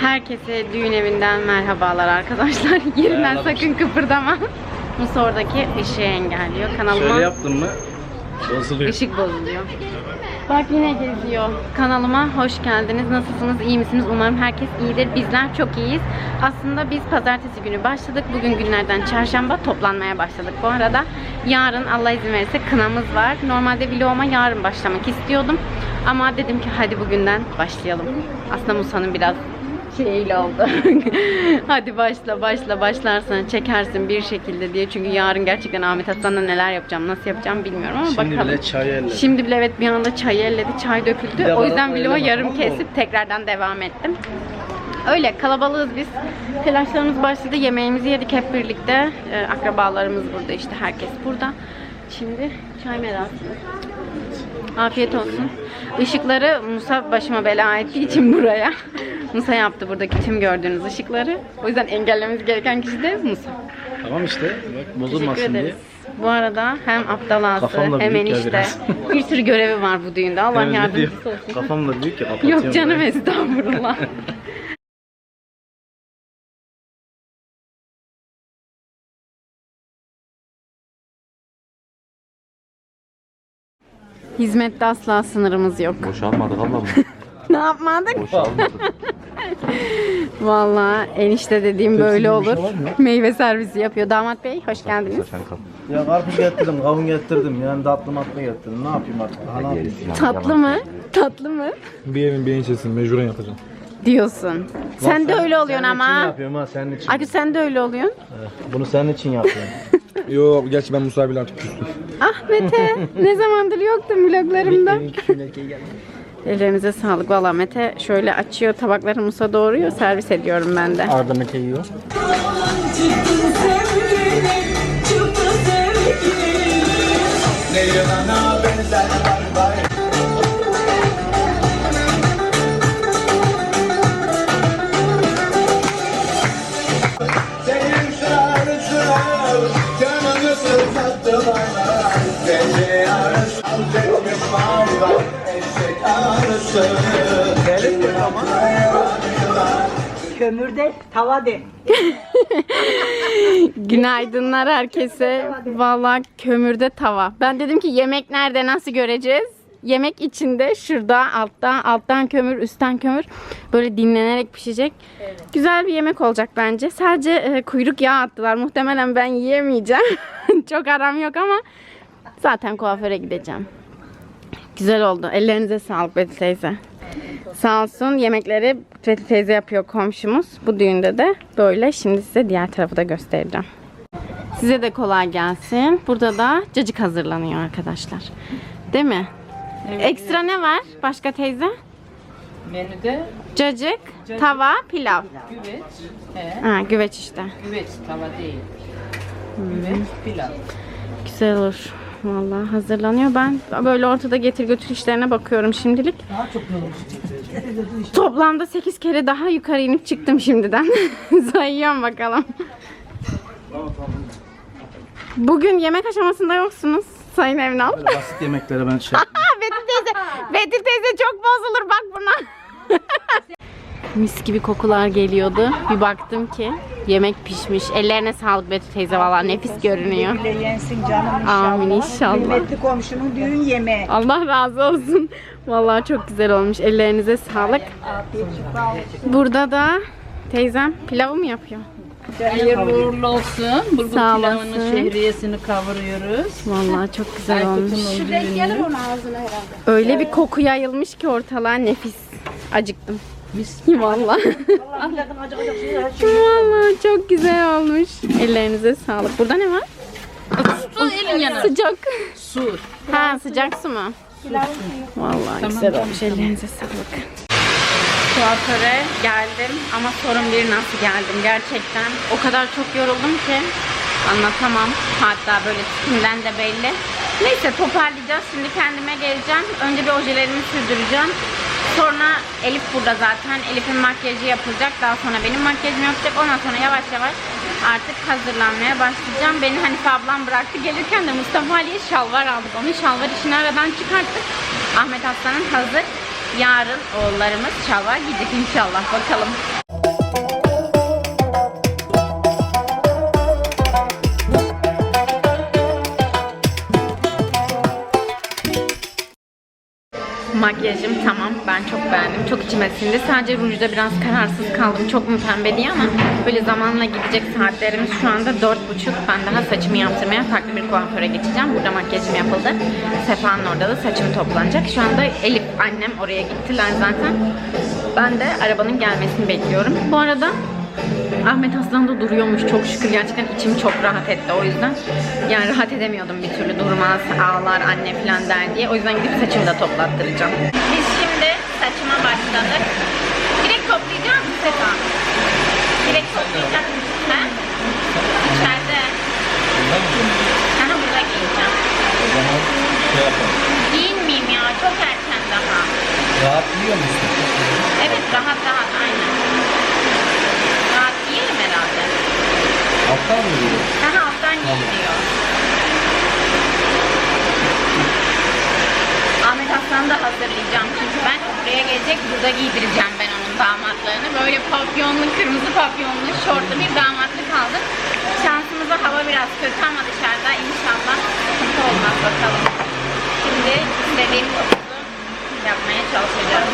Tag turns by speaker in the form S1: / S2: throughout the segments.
S1: Herkese düğün evinden merhabalar arkadaşlar. Yerinden
S2: Merhaba.
S1: sakın kıpırdama. Musa oradaki ışığı engelliyor. Kanalıma
S2: Şöyle yaptın mı? Bozuluyor.
S1: ışık bozuluyor. Bak yine geziyor. Kanalıma hoş geldiniz. Nasılsınız? İyi misiniz? Umarım herkes iyidir. Bizler çok iyiyiz. Aslında biz pazartesi günü başladık. Bugün günlerden çarşamba toplanmaya başladık. Bu arada yarın Allah izin verirse kınamız var. Normalde vloguma yarın başlamak istiyordum. Ama dedim ki hadi bugünden başlayalım. Aslında Musa'nın biraz şeyle oldu. hadi başla başla başlarsan çekersin bir şekilde diye. Çünkü yarın gerçekten Ahmet Hasan'la neler yapacağım, nasıl yapacağım bilmiyorum ama
S2: Şimdi
S1: bakalım.
S2: bile çay elle.
S1: Şimdi bile evet bir anda çay elledi, çay döküldü.
S2: de
S1: O
S2: bana
S1: yüzden
S2: öyle
S1: vlogu yarım
S2: tamam mı
S1: kesip tekrardan devam ettim. Öyle kalabalığız biz. Telaşlarımız başladı. Yemeğimizi yedik hep birlikte. Ee, akrabalarımız burada işte herkes burada. Şimdi çay merasimi. Afiyet olsun. Işıkları Musa başıma bela ettiği için buraya. Musa yaptı buradaki tüm gördüğünüz ışıkları. O yüzden engellememiz gereken kişi de Musa.
S2: Tamam işte. Bak bozulmasın diye.
S1: Bu arada hem aptal ağası
S2: Kafam da
S1: hem
S2: büyük ya
S1: enişte.
S2: biraz.
S1: bir sürü görevi var bu düğünde. Allah
S2: Öyle
S1: yardımcısı
S2: diyor.
S1: olsun.
S2: Kafam da büyük ya kapatıyorum.
S1: Yok canım
S2: ben.
S1: estağfurullah. Hizmette asla sınırımız yok.
S3: Boşalmadık ablam.
S1: ne yapmadık? Vallahi enişte dediğim böyle olur. Meyve servisi yapıyor. Damat bey hoş geldiniz.
S2: Ya karpuz getirdim, kavun getirdim. Yani tatlı matlı getirdim. Ne yapayım artık? Ne yapayım?
S1: Tatlı mı? Tatlı mı?
S4: Bir evin bir eniştesini mecburen yapacağım.
S1: Diyorsun. Sen de öyle oluyorsun
S2: Senin için
S1: ama.
S2: yapıyorum ha senin için.
S1: Akü sen de öyle oluyorsun.
S2: Bunu senin için yapıyorum.
S4: Yo gerçi ben Musa abiyle artık küstüm.
S1: Ah Mete ne zamandır yoktun vloglarımda. Ellerinize sağlık. Valla Mete şöyle açıyor tabakları Musa doğruyor. Servis ediyorum ben de.
S2: Arda Mete yiyor.
S5: Canını sızlattı bana Gece yarısı alacakmış mağara
S6: Kömürde tava de.
S1: Günaydınlar herkese. Valla kömürde tava. Ben dedim ki yemek nerede nasıl göreceğiz? Yemek içinde şurada altta alttan kömür üstten kömür böyle dinlenerek pişecek. Güzel bir yemek olacak bence. Sadece e, kuyruk yağı attılar. Muhtemelen ben yiyemeyeceğim. Çok aram yok ama zaten kuaföre gideceğim. Güzel oldu. Ellerinize sağlık Betül teyze. Sağ olsun yemekleri Betül teyze yapıyor komşumuz. Bu düğünde de böyle. Şimdi size diğer tarafı da göstereceğim. Size de kolay gelsin. Burada da cacık hazırlanıyor arkadaşlar. Değil mi? Ekstra ne var başka teyze?
S6: Menüde
S1: Cacık, tava, pilav.
S6: güveç, he,
S1: Ha, güveç işte.
S6: güveç tava değil. Güveç pilav.
S1: Güzel olur. Vallahi hazırlanıyor. Ben böyle ortada getir götür işlerine bakıyorum şimdilik. Toplamda 8 kere daha yukarı inip çıktım şimdiden. Sayıyorum bakalım. Bugün yemek aşamasında yoksunuz Sayın Evnal.
S2: Basit yemeklere ben şey
S1: Betül teyze, Betül teyze çok bozulur bak buna. Mis gibi kokular geliyordu. Bir baktım ki yemek pişmiş. Ellerine sağlık Betül teyze valla nefis görünüyor.
S6: Bile yensin canım inşallah.
S1: Amin inşallah.
S6: Kıymetli komşunun düğün yemeği.
S1: Allah razı olsun. Vallahi çok güzel olmuş. Ellerinize sağlık. Burada da teyzem pilavı mı yapıyor?
S6: Hayırlı uğurlu olsun. Bulgur
S1: Sağ
S6: pilavının
S1: olasın.
S6: şehriyesini kavuruyoruz.
S1: Vallahi çok güzel olmuş.
S6: Aykut'un düğünü.
S1: Öyle bir koku yayılmış ki ortalığa nefis. Acıktım. Vallahi. Vallahi çok güzel olmuş. Ellerinize sağlık. Burada ne var?
S6: Su elin yanı.
S1: Sıcak.
S6: Su.
S1: Ha sıcak su mu? Vallahi güzel olmuş. Ellerinize sağlık. Kuaföre geldim ama sorun bir nasıl geldim gerçekten. O kadar çok yoruldum ki anlatamam. Hatta böyle tipimden de belli. Neyse toparlayacağız. Şimdi kendime geleceğim. Önce bir ojelerimi sürdüreceğim. Sonra Elif burada zaten. Elif'in makyajı yapılacak. Daha sonra benim makyajım yapacak. Ondan sonra yavaş yavaş artık hazırlanmaya başlayacağım. Beni Hanife ablam bıraktı. Gelirken de Mustafa Ali'ye şalvar aldık. Onun şalvar işini aradan çıkarttık. Ahmet Aslan'ın hazır. Yarın oğullarımız şalvar giyecek inşallah. Bakalım. Makyajım tamam. Ben çok beğendim. Çok içime sindi. Sadece rujda biraz kararsız kaldım. Çok mu pembe diye ama böyle zamanla gidecek saatlerimiz şu anda 4.30. Ben daha saçımı yaptırmaya farklı bir kuaföre geçeceğim. Burada makyajım yapıldı. Sefa'nın orada da saçım toplanacak. Şu anda Elif annem oraya gittiler zaten. Ben de arabanın gelmesini bekliyorum. Bu arada Ahmet Aslan da duruyormuş çok şükür gerçekten içim çok rahat etti o yüzden yani rahat edemiyordum bir türlü durmaz ağlar anne falan der diye o yüzden gidip saçımı da toplattıracağım. Biz şimdi saçıma başladık. Direkt toplayacağız mı Sefa? Direkt toplayacağız mı? He? İçeride. Sana burada giyeceğim. Giyinmeyeyim ya çok erken daha.
S2: Rahat yiyor musun?
S1: Evet rahat rahat aynen. Rahat giyelim herhalde.
S2: Alttan mı yiyor?
S1: Daha alttan giyiliyor. Ahmet Aslan'ı da hazırlayacağım çünkü ben buraya gelecek burada giydireceğim ben onun damatlarını. Böyle papyonlu, kırmızı papyonlu, şortlu bir damatlık aldım. Şansımıza hava biraz kötü ama dışarıda inşallah sıkıntı olmaz bakalım. Şimdi istediğim topuzu yapmaya çalışacağım.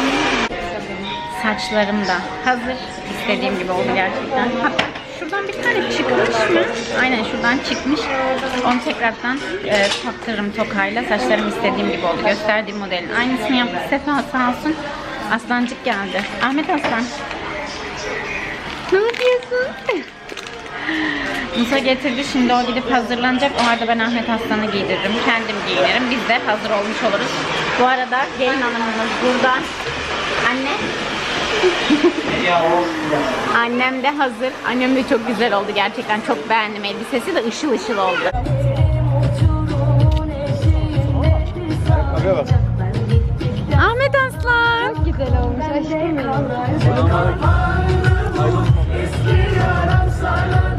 S1: Saçlarım da hazır. İstediğim gibi oldu gerçekten. Hatta şuradan bir tane çıkmış mı? Aynen şuradan çıkmış. Onu tekrardan e, taktırırım tokayla. Saçlarım istediğim gibi oldu. Gösterdiğim modelin aynısını yaptı. Sefa sağ olsun. Aslancık geldi. Ahmet Aslan. Ne yapıyorsun? Musa getirdi. Şimdi o gidip hazırlanacak. O arada ben Ahmet Aslan'ı giydiririm. Kendim giyinirim. Biz de hazır olmuş oluruz. Bu arada gelin hanımımız burada. Anne. Annem de hazır. Annem de çok güzel oldu gerçekten. Çok beğendim. Elbisesi de ışıl ışıl oldu. Ahmet Aslan. Çok güzel olmuş aşkım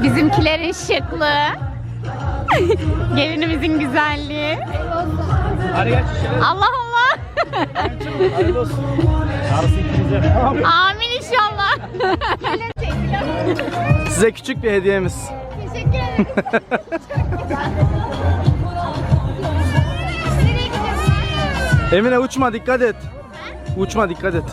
S1: Bizimkilerin şıklığı. Gelinimizin güzelliği. Allah Allah.
S2: Hayırlı olsun. Yarısı ikinize.
S1: Amin inşallah.
S2: Size küçük bir hediyemiz. Emine uçma dikkat et. Uçma dikkat et.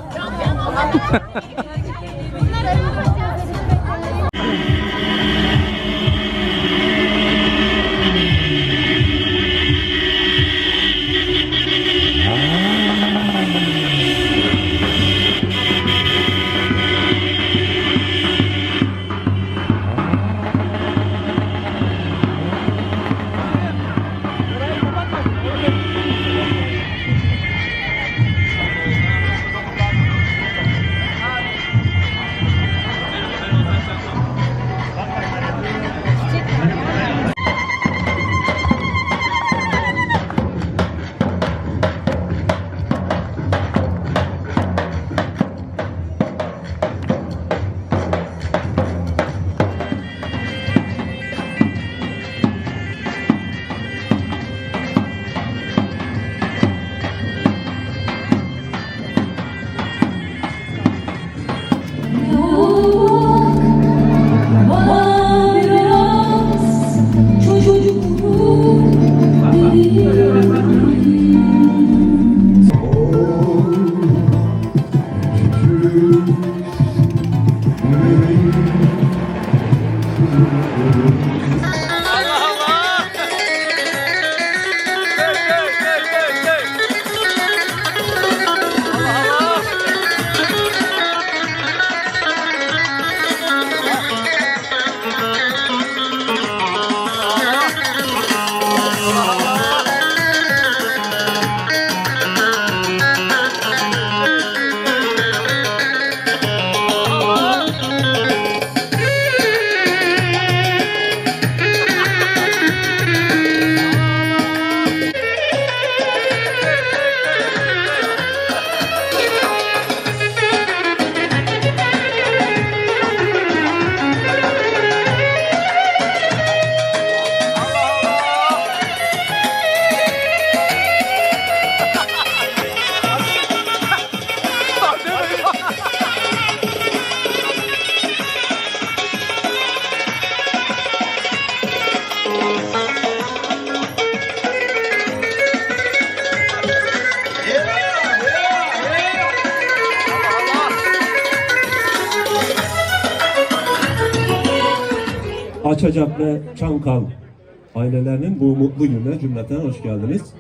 S3: Açacak ve Çankal ailelerinin bu mutlu gününe cümleten hoş geldiniz.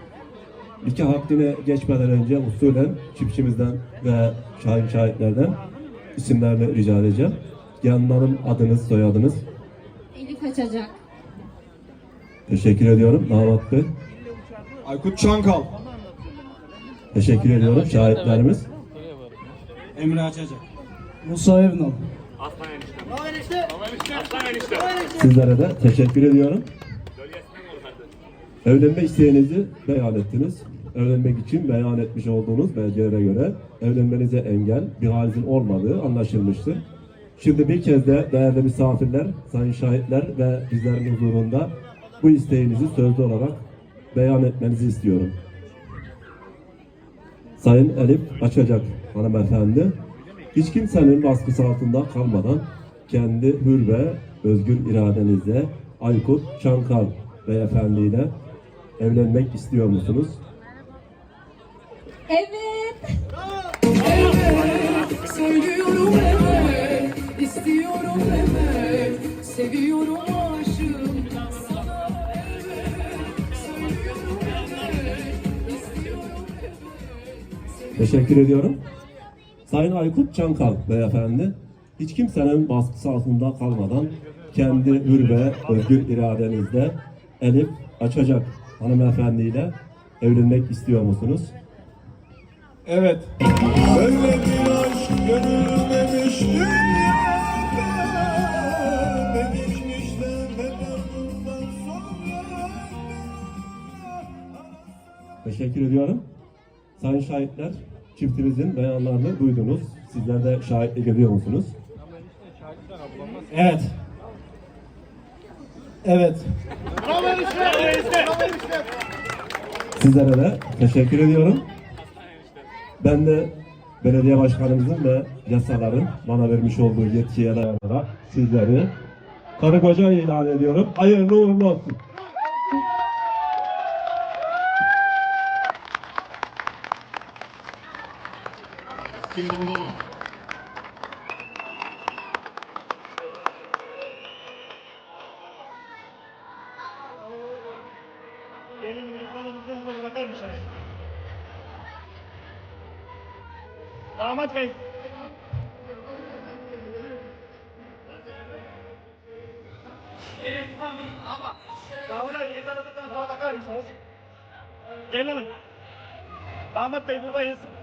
S3: Nikah akdine geçmeden önce usulen çiftçimizden ve şahit şahitlerden isimlerini rica edeceğim. Yanlarım adınız, soyadınız.
S7: Elif açacak.
S3: Teşekkür ediyorum damat bey.
S4: Aykut Çankal.
S3: Teşekkür ediyorum şahitlerimiz.
S8: Emre açacak.
S2: Musa Ernal.
S3: Sizlere de teşekkür ediyorum. Evlenme isteğinizi beyan ettiniz. Evlenmek için beyan etmiş olduğunuz belgelere göre evlenmenize engel bir halinizin olmadığı anlaşılmıştır. Şimdi bir kez de değerli misafirler, sayın şahitler ve bizlerin huzurunda bu isteğinizi sözlü olarak beyan etmenizi istiyorum. Sayın Elif Açacak hanımefendi, hiç kimsenin baskısı altında kalmadan kendi hür ve özgür iradenizle Aykut Çankal beyefendiyle evlenmek istiyor musunuz?
S7: Evet.
S9: Söylüyorum evet, istiyorum evet, seviyorum aşığım sana evet, söylüyorum evet, istiyorum evet.
S3: Teşekkür ediyorum. Sayın Aykut Çankal beyefendi, hiç kimsenin baskısı altında kalmadan kendi hür ve özgür iradenizle Elif Açacak hanımefendiyle evlenmek istiyor musunuz?
S4: Evet.
S5: Öyle bir aşk görülmemiş dünyada
S3: Teşekkür ediyorum. Sayın şahitler, çiftimizin beyanlarını duydunuz. Sizler de şahitlik ediyor musunuz?
S8: Evet. Evet.
S3: Sizlere de teşekkür ediyorum. Ben de belediye başkanımızın ve yasaların bana vermiş olduğu yetkiye dayanarak sizleri karı koca ilan ediyorum. Hayırlı uğurlu olsun.
S8: Damat Gelin. Damat Bey buradayız.
S7: Elif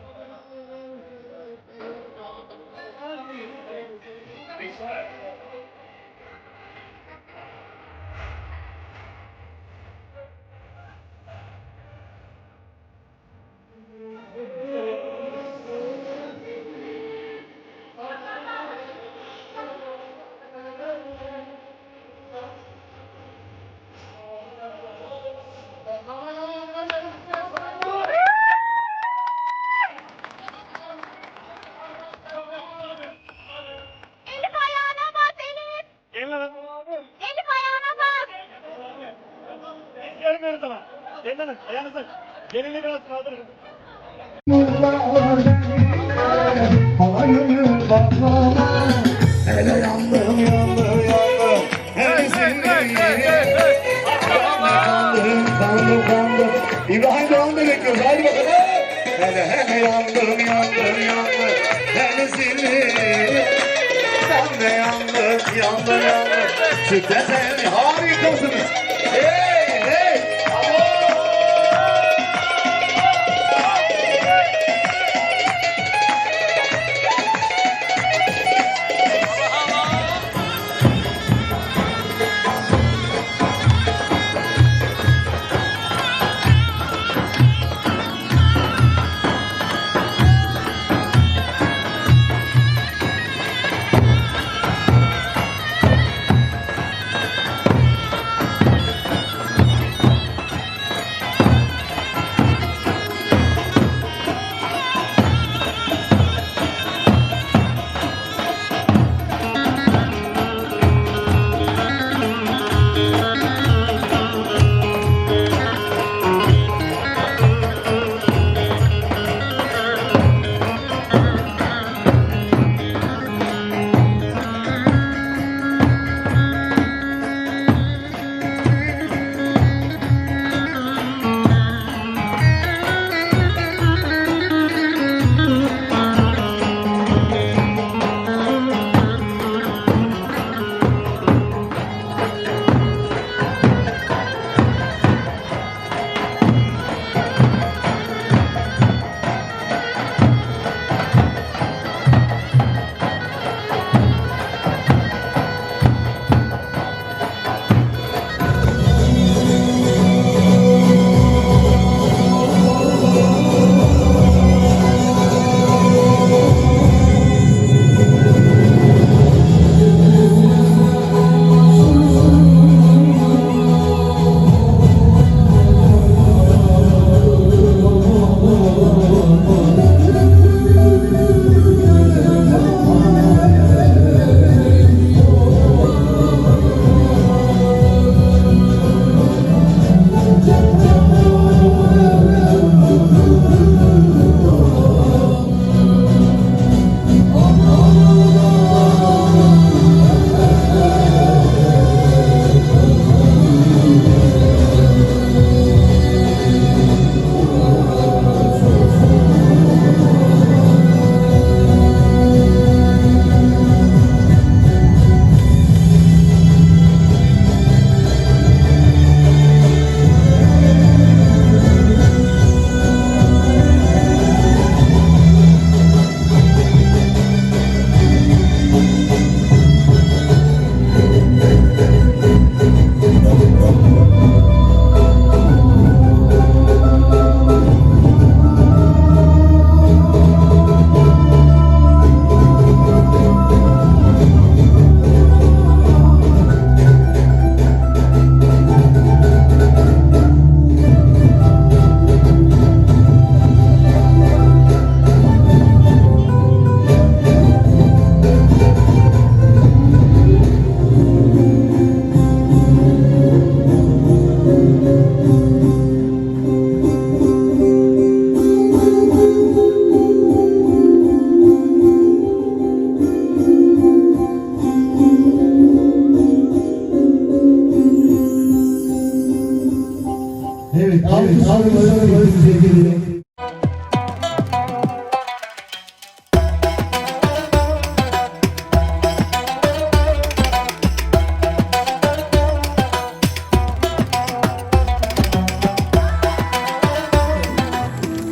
S8: sana. Gelin hanım. Ayağınızı. Gelini biraz kaldırın.
S5: Hele yandım yandım yandım Hele seni Yandım kandım kandım İbrahim Doğan da bekliyoruz hadi bakalım Hele hele yandım yandım yandım Hele seni Ben de yandım yandım yandım Sütte seni harikasınız Hey hey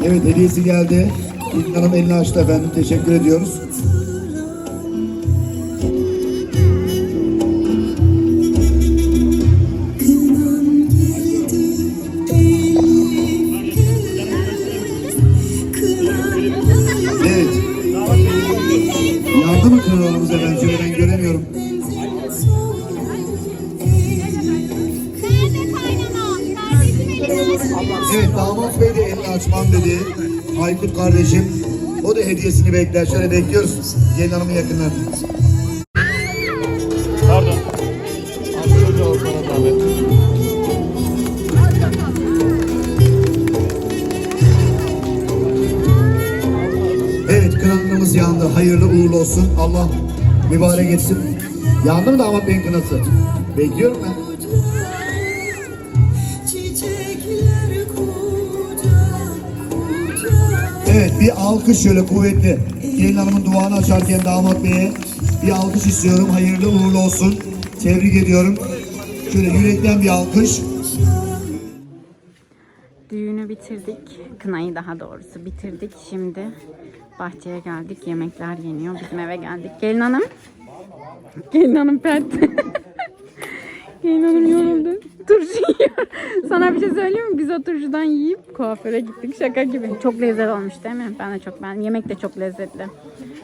S3: Evet,
S5: hediyesi geldi. İlk Hanım elini açtı efendim. Teşekkür ediyoruz. Açmam dedi. Aykut kardeşim. O da hediyesini bekler. Şöyle bekliyoruz. Gelin hanımın yakınlarını.
S8: Pardon.
S5: Evet kınalımız yandı. Hayırlı uğurlu olsun. Allah mübarek etsin. Yandı mı damat beyin kınası? Bekliyorum ben. Bir alkış şöyle kuvvetli. Gelin hanımın duanı açarken damat beye bir alkış istiyorum. Hayırlı uğurlu olsun. Tebrik ediyorum. Şöyle yürekten bir alkış.
S1: Düğünü bitirdik. Kınayı daha doğrusu bitirdik. Şimdi bahçeye geldik. Yemekler yeniyor. Bizim eve geldik. Gelin hanım. Gelin hanım pert. Gelin hanım yoruldu. Turşu yiyor. Sana bir şey söyleyeyim mi? Biz o turşudan yiyip kuaföre gittik. Şaka gibi. Çok lezzetli olmuş değil mi? Ben de çok ben. Yemek de çok lezzetli.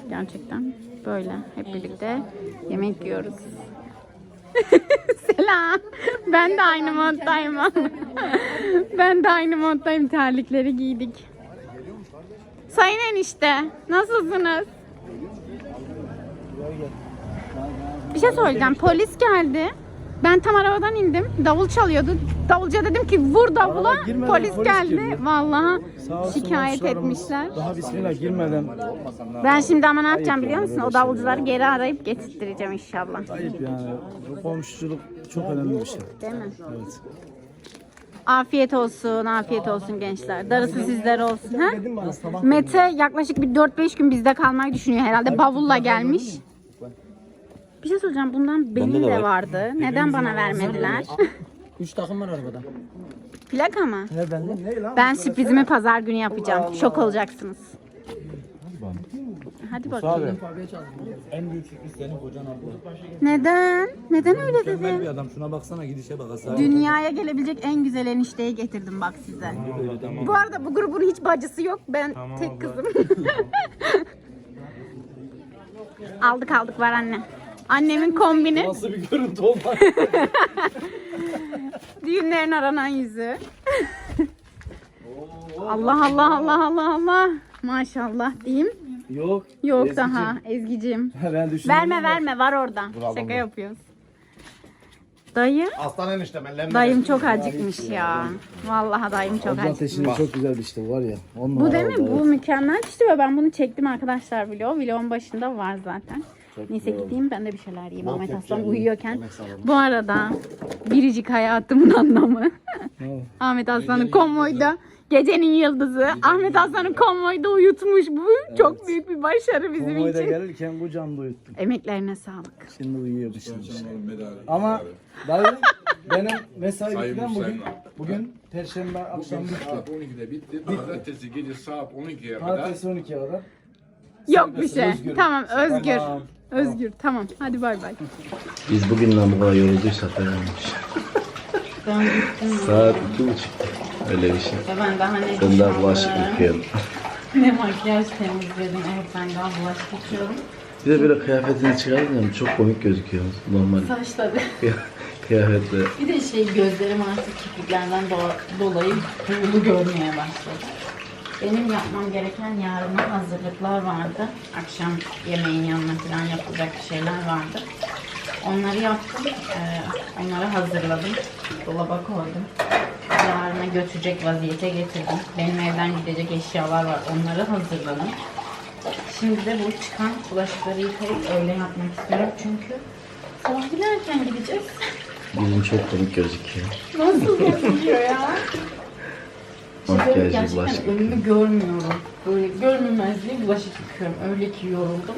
S1: Gerçekten böyle hep birlikte yemek yiyoruz. Selam. Ben de aynı moddayım. ben de aynı moddayım. Terlikleri giydik. Sayın enişte, nasılsınız? Bir şey söyleyeceğim. Polis geldi. Ben tam arabadan indim. Davul çalıyordu. Davulcuya dedim ki vur davula.
S2: Girmeden
S1: Polis,
S2: polis
S1: geldi.
S2: geliyor.
S1: Vallahi
S2: Sağ olsun
S1: şikayet
S2: komşularımız
S1: etmişler.
S2: Daha bismillah girmeden
S1: Ben şimdi ama ne yapacağım biliyor musun? O davulcuları geri arayıp getirttireceğim inşallah.
S2: ayıp yani. Bu komşuculuk çok önemli bir şey.
S1: Değil mi?
S2: Evet.
S1: Afiyet olsun, afiyet olsun gençler. Darısı sizlere olsun. Ha? Mete yaklaşık bir 4-5 gün bizde kalmayı düşünüyor herhalde. Bavulla gelmiş. Bir şey söyleyeceğim. Bundan benim de vardı. Neden bana vermediler?
S6: Üç takım var arabada.
S1: Plaka mı? Ben sürprizimi pazar günü yapacağım. Şok olacaksınız. Hadi bakayım.
S6: En büyük sürpriz senin kocan abla.
S1: Neden? Neden öyle dedin?
S6: Bir adam şuna baksana gidişe bak asar.
S1: Dünyaya gelebilecek en güzel enişteyi getirdim bak size. Bu arada bu grubun hiç bacısı yok. Ben tek kızım. aldık aldık var anne. Annemin kombini.
S2: Nasıl bir görüntü olmaz?
S1: Düğünlerin aranan yüzü. Allah Allah Allah Allah Allah. Maşallah diyeyim.
S2: Yok.
S1: Yok
S2: Ezgi'cim.
S1: daha Ezgi'cim.
S2: Ben düşündüm.
S1: Verme verme var orada. Şaka yapıyoruz. Dayı.
S5: Aslan enişte ben
S1: Dayım çok acıkmış ya. Vallahi dayım çok acıkmış.
S2: Ateşini çok güzel biçtin var ya. On
S1: Bu
S2: numara
S1: değil mi?
S2: oldu,
S1: Bu mükemmel pişti ve ben bunu çektim arkadaşlar vlog. Vlogun başında var zaten. Neyse gideyim ben de bir şeyler yiyeyim Ahmet Aslan uyuyorken. Bu arada biricik hayatımın anlamı. Ahmet Aslan'ın konvoyda gecenin yıldızı. Ahmet Aslan'ın konvoyda uyutmuş. Bu çok büyük bir başarı bizim
S2: Konvoyda
S1: için.
S2: gelirken kucağımda uyuttum.
S1: Emeklerine sağlık.
S2: Şimdi uyuyor şimdi. Ama dayı benim mesai bitmeden bugün bugün Perşembe akşam bitti.
S10: Saat 12'de bitti. Pazartesi gece saat 12'ye kadar.
S2: Pazartesi 12'ye kadar.
S1: Yok bir şey.
S2: özgür.
S1: Tamam Özgür.
S2: Tamam.
S1: Özgür tamam. Hadi bay bay.
S2: Biz bugünden bu kadar yorulduysak.
S1: Ben gittim.
S2: Saat iki buçuk. Öyle bir şey.
S1: Ben daha ne
S2: Ben daha bulaşık yıkıyorum.
S1: Ne makyaj temizledim. Evet ben daha bulaşık yıkıyorum.
S2: Bir de böyle kıyafetini çıkarınca çok komik gözüküyor. Normal
S1: Saçları.
S2: kıyafetle.
S1: Bir de şey gözlerim artık kirpiklerden do- dolayı buğulu görmeye başladı. Benim yapmam gereken yarına hazırlıklar vardı. Akşam yemeğin yanına falan yapılacak şeyler vardı. Onları yaptım. Ee, onları hazırladım. Dolaba koydum. Yarına götürecek vaziyete getirdim. Benim evden gidecek eşyalar var. Onları hazırladım. Şimdi de bu çıkan bulaşıkları yıkayıp öyle yapmak istiyorum. Çünkü sabah giderken gideceğiz.
S2: Yüzüm çok komik gözüküyor.
S1: Nasıl bozuluyor ya?
S2: Makyajlı
S1: gerçekten
S2: bulaşık
S1: önümü görmüyorum. Böyle görmemezliği bulaşık yıkıyorum. Öyle ki yoruldum.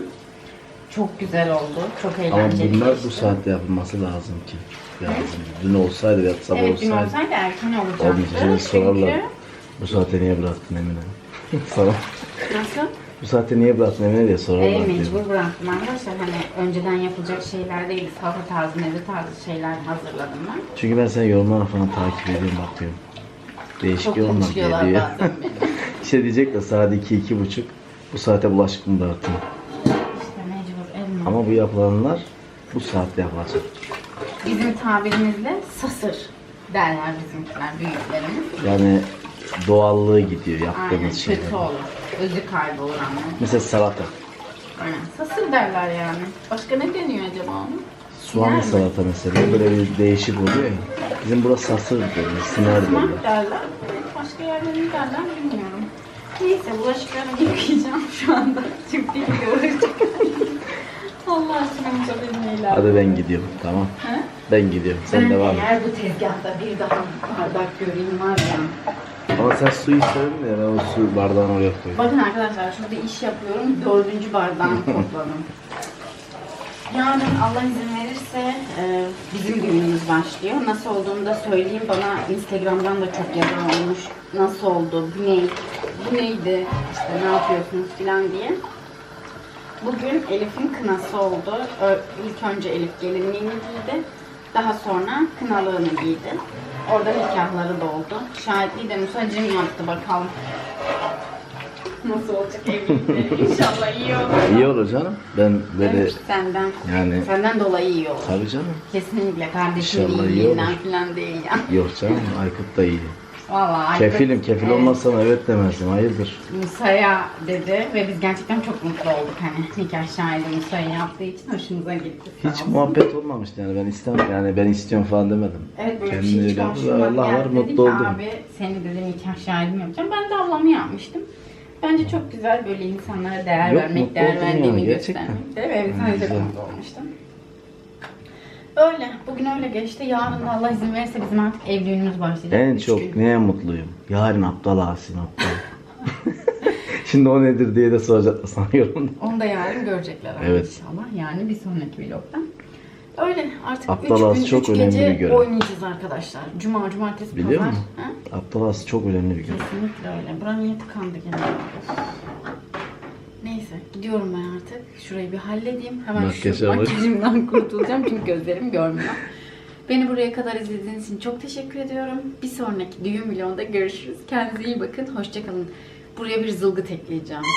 S1: Çok güzel oldu. Çok
S2: Ama
S1: eğlenceli
S2: bunlar bu
S1: geçti.
S2: saatte yapılması lazım ki. Lazım. Dün olsaydı ya sabah
S1: Evet dün
S2: olsaydı.
S1: olsaydı erken olacaktı.
S2: Olmayacak. Şimdi sorarlar.
S1: Çünkü
S2: Bu saate niye bıraktın Emine? Sana.
S1: nasıl?
S2: Bu saate niye bıraktın Emine diye sorarlar.
S1: Ee,
S2: diyor.
S1: mecbur bıraktım arkadaşlar. Hani önceden yapılacak şeyler değil. Salata tarzı, meze tarzı şeyler hazırladım ben.
S2: Çünkü ben senin yorumlarını falan takip ediyorum bakıyorum. Değişik geliyor.
S1: bazen beni.
S2: işte diyecek de saat 2 iki buçuk. Bu saate bulaşık mı dağıttın?
S1: İşte mecbur elma.
S2: Ama bu yapılanlar bu saatte yapılacak.
S1: Bizim tabirimizle sasır derler bizimkiler, büyüklerimiz.
S2: Yani doğallığı gidiyor
S1: Aynen
S2: yaptığımız şeyler.
S1: kötü olur. Özü kaybolur ama.
S2: Mesela salata.
S1: Aynen. Sasır derler yani. Başka ne deniyor acaba onun?
S2: Soğanlı
S1: Siner
S2: salata mesela böyle bir değişik oluyor ya. Bizim burası sasır derler, siner
S1: Smak
S2: derler.
S1: derler. Başka yerde ne derler bilmiyorum. Neyse bulaşıklarımı yıkayacağım şu anda. Çünkü görülecek. Allah aşkına müsaade ileride.
S2: Hadi ben gidiyorum tamam.
S1: He?
S2: Ben gidiyorum sen
S1: Ben
S2: devam et.
S1: eğer bu tezgahta bir daha bardak göreyim var ya.
S2: Ama sen su istedin de ben o su bardağını oraya koyayım.
S1: Bakın arkadaşlar şurada iş yapıyorum. Dördüncü bardağımı topladım. Yarın Allah izin verirse e, bizim günümüz başlıyor. Nasıl olduğunu da söyleyeyim. Bana Instagram'dan da çok yazan olmuş. Nasıl oldu? Bu ne? Bu neydi? İşte ne yapıyorsunuz falan diye. Bugün Elif'in kınası oldu. Ö- İlk önce Elif gelinliğini giydi. Daha sonra kınalığını giydi. Orada nikahları da oldu. Şahitliği de Musacım yaptı bakalım. Nasıl olacak evlilikleri? İnşallah iyi olur.
S2: İyi olur canım. Ben böyle
S1: Evet, senden.
S2: yani
S1: Senden dolayı iyi olur.
S2: tabii canım.
S1: Kesinlikle kardeşim
S2: İnşallah iyi
S1: iyiliğinden
S2: olur.
S1: falan değil ya.
S2: Yok canım Aykut da iyi.
S1: Vallahi Aykut,
S2: Kefilim. Kefil
S1: e,
S2: olmazsan evet demezdim. Hayırdır?
S1: Musa'ya dedi ve biz gerçekten çok mutlu olduk hani nikah şahidi Musa'ya yaptığı için hoşumuza gitti. sağ
S2: Hiç
S1: olsun.
S2: muhabbet olmamıştı yani ben istemem yani ben istiyorum falan demedim.
S1: Evet böyle bir
S2: Kendini
S1: şey
S2: öyle yaptı. Allah var
S1: geldi. Dedi
S2: mutlu
S1: ki,
S2: oldum.
S1: Abi seni dedi nikah şahidim yapacağım. Ben de ablamı yapmıştım. Bence çok güzel böyle insanlara değer
S2: Yok,
S1: vermek,
S2: mutlu
S1: değer
S2: oldum
S1: verdiğimi
S2: yani, gerçekten.
S1: göstermek. Değil mi? Evet, sen de
S2: güzel.
S1: çok mutlu olmuştum. Öyle. Bugün öyle geçti. Yarın da Allah izin verirse bizim artık ev düğünümüz başlayacak.
S2: En
S1: Üç
S2: çok
S1: gün.
S2: neye mutluyum? Yarın Aptal Asim Aptal. Şimdi o nedir diye de soracaklar sana yorumda.
S1: Onu da yarın görecekler
S2: Evet.
S1: inşallah. Yani bir sonraki vlogda. Öyle artık
S2: Aptal
S1: üç
S2: Ağası
S1: gün,
S2: çok
S1: üç
S2: önemli
S1: gece
S2: bir görev.
S1: oynayacağız arkadaşlar. Cuma, cumartesi,
S2: Biliyor
S1: pazar.
S2: musun?
S1: Ha?
S2: Aptal Asim çok önemli bir görev.
S1: Kesinlikle öyle. Bura niye tıkandı gene? Neyse gidiyorum ben artık. Şurayı bir halledeyim. Hemen
S2: Makyaj
S1: şu
S2: alır.
S1: makyajımdan kurtulacağım çünkü gözlerim görmüyor. Beni buraya kadar izlediğiniz için çok teşekkür ediyorum. Bir sonraki düğün vlogunda görüşürüz. Kendinize iyi bakın. Hoşçakalın. Buraya bir zılgıt ekleyeceğim.